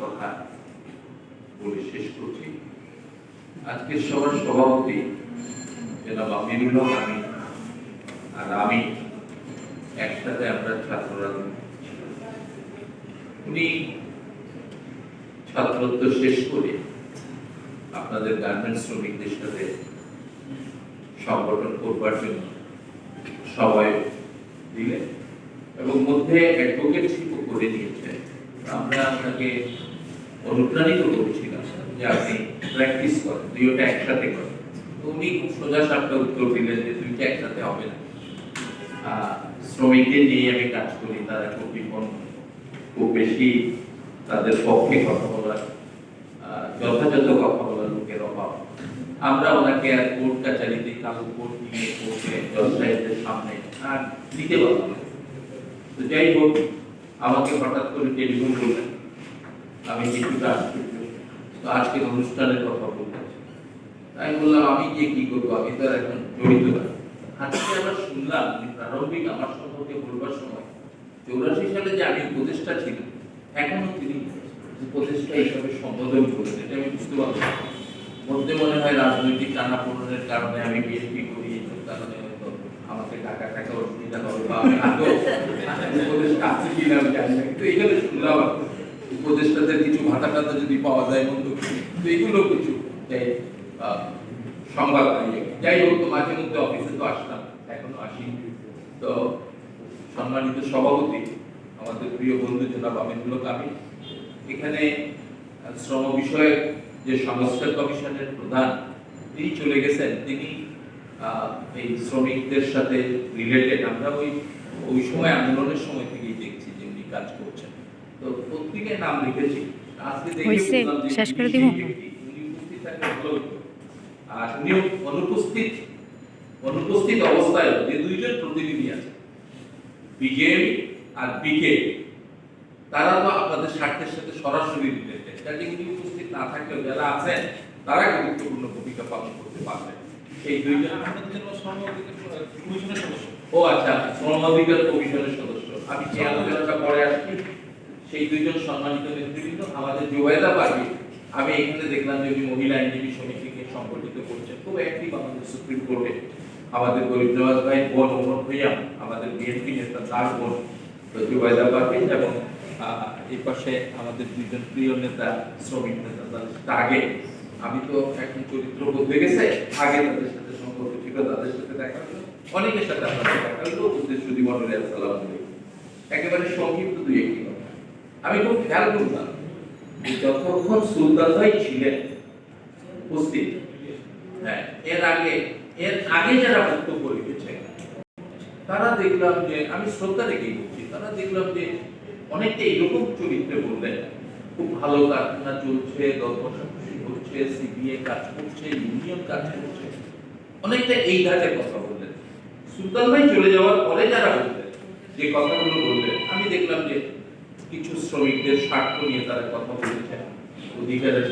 কথা বলে শেষ করছি। আজকের সবার সভাপতি আমিরুল হক আমি, আর আমি একসাথে আমরা ছাত্ররা উনি ছাত্রত্ব শেষ করে আপনাদের গার্মেন্টস শ্রমিকদের সাথে সংগঠন করবার জন্য সবাই দিলেন এবং মধ্যে অ্যাডভোকেটশিপও করে নিয়েছে আমরা আপনাকে অনুপ্রাণিত করেছিলাম যে আপনি প্র্যাকটিস করেন, দুইটা একসাথে করেন। তো উনি খুব সোজা সাপটা উত্তর দিলেন যে দুইটা একসাথে হবে না। শ্রমিকদের নিয়ে আমি কাজ করি, তারা খুব বিপন্ন। খুব বেশি তাদের পক্ষে কথা বলার যথাযথ কথা বলার লোকের অভাব। আমরা ওনাকে আর কোর্ট কাচারিতে কালো কোর্ট নিয়ে কোর্টে জজ সামনে আর দিতে পারলাম তো যাই হোক, আমাকে হঠাৎ করে টেলিফোন করলেন। আমি কিছুটা তো আজকে অনুষ্ঠানের কথা বলতে তাই বললাম, আমি গিয়ে কি করব? আমি তো এখন জড়িত না। আজকে আবার শুনলাম যে প্রারম্ভিক আমার সম্পর্কে বলবার সময় চৌরাশি সালে যে আমি উপদেষ্টা ছিলাম এখনও তিনি উপদেষ্টা হিসাবে সম্বোধন করেন এটা আমি বুঝতে পারলাম মধ্যে মনে হয় রাজনৈতিক টানাপোড়েনের কারণে আমি বিএনপি করি, এসব কারণে হয়তো আমাকে টাকা টাকা অসুবিধা হবে বা আমি আদৌ উপদেষ্টা আছে কিনা আমি জানি না। কিন্তু এখানে শুনলাম। উপদেষ্টাদের কিছু ভাতা টাতা যদি পাওয়া যায় কিছু তো এগুলো কিছু সংবাদ পাইয়ে যাই হোক, তো মাঝে মধ্যে অফিসে তো আসতাম, এখনও আসি তো সম্মানিত সভাপতি, আমাদের প্রিয় বন্ধু জনাব আমিনুল কামি এখানে শ্রম বিষয়ক যে সংস্কার কমিশনের প্রধান, তিনি চলে গেছেন। তিনি এই শ্রমিকদের সাথে রিলেটেড আমরা ওই ওই সময় আন্দোলনের সময় থেকেই দেখছি যে উনি কাজ করছেন। নাম লিখেছি। আজকে দেখে শেষ করে দিব? আর উনি অনুপস্থিত অনুপস্থিত অবস্থায় যে দুইজন প্রতিনিধি আছে বিজেপি আর বিকে তারা তো আপনাদের স্বার্থের সাথে সরাসরি কাজে উনি উপস্থিত না থাকলেও যারা আছেন তারা গুরুত্বপূর্ণ ভূমিকা পালন করতে পারবেন সেই দুইজন ও আচ্ছা শ্রম অধিকার কমিশনের সদস্য। আমি যে আলোচনাটা পরে আসছি? সেই দুইজন সম্মানিত নেতৃবৃন্দ আমাদের জুবাইদা পারবি আমি এখানে দেখলাম যে উনি মহিলা আইনজীবী সমিতিকে সংগঠিত করছেন। খুব অ্যাক্টিভ আমাদের সুপ্রিম কোর্টে আমাদের গরিব নওয়াজ ভাই, বোন ওমর ভৈয়া আমাদের বিএনপি নেতা, তার বোন জুবাইদা পারভিন এবং এই পাশে আমাদের দুইজন প্রিয় নেতা, শ্রমিক নেতা, তাদের আগে। আমি তো এখন চরিত্র বদলে গেছে, আগে তাদের সাথে সম্পর্ক ছিল, তাদের সাথে দেখা হলো, অনেকের সাথে আপনাদের দেখা হলো, উদ্দেশ্য জীবনের আসসালাম একেবারে সংক্ষিপ্ত দুই একটি কথা। আমি খুব খেয়াল করলাম যে যতক্ষণ সুলতান ভাই ছিলেন উপস্থিত হ্যাঁ এর আগে এর আগে যারা বক্তব্য রেখেছেন তারা দেখলাম যে, আমি শ্রদ্ধা রেখেই বলছি, তারা দেখলাম যে অনেকটা এরকম চরিত্রে বললেন, খুব ভালো কারখানা চলছে বছর হচ্ছে, সিবিএ কাজ করছে, ইউনিয়ন কাজ করছে। অনেকটা এই ধাঁচের কথা বললেন। সুলতান ভাই চলে যাওয়ার পরে যারা বললেন, যে কথাগুলো বললেন, আমি দেখলাম যে কিছু শ্রমিকদের স্বার্থ নিয়ে তারা কথা বলেছেন। অধিকারের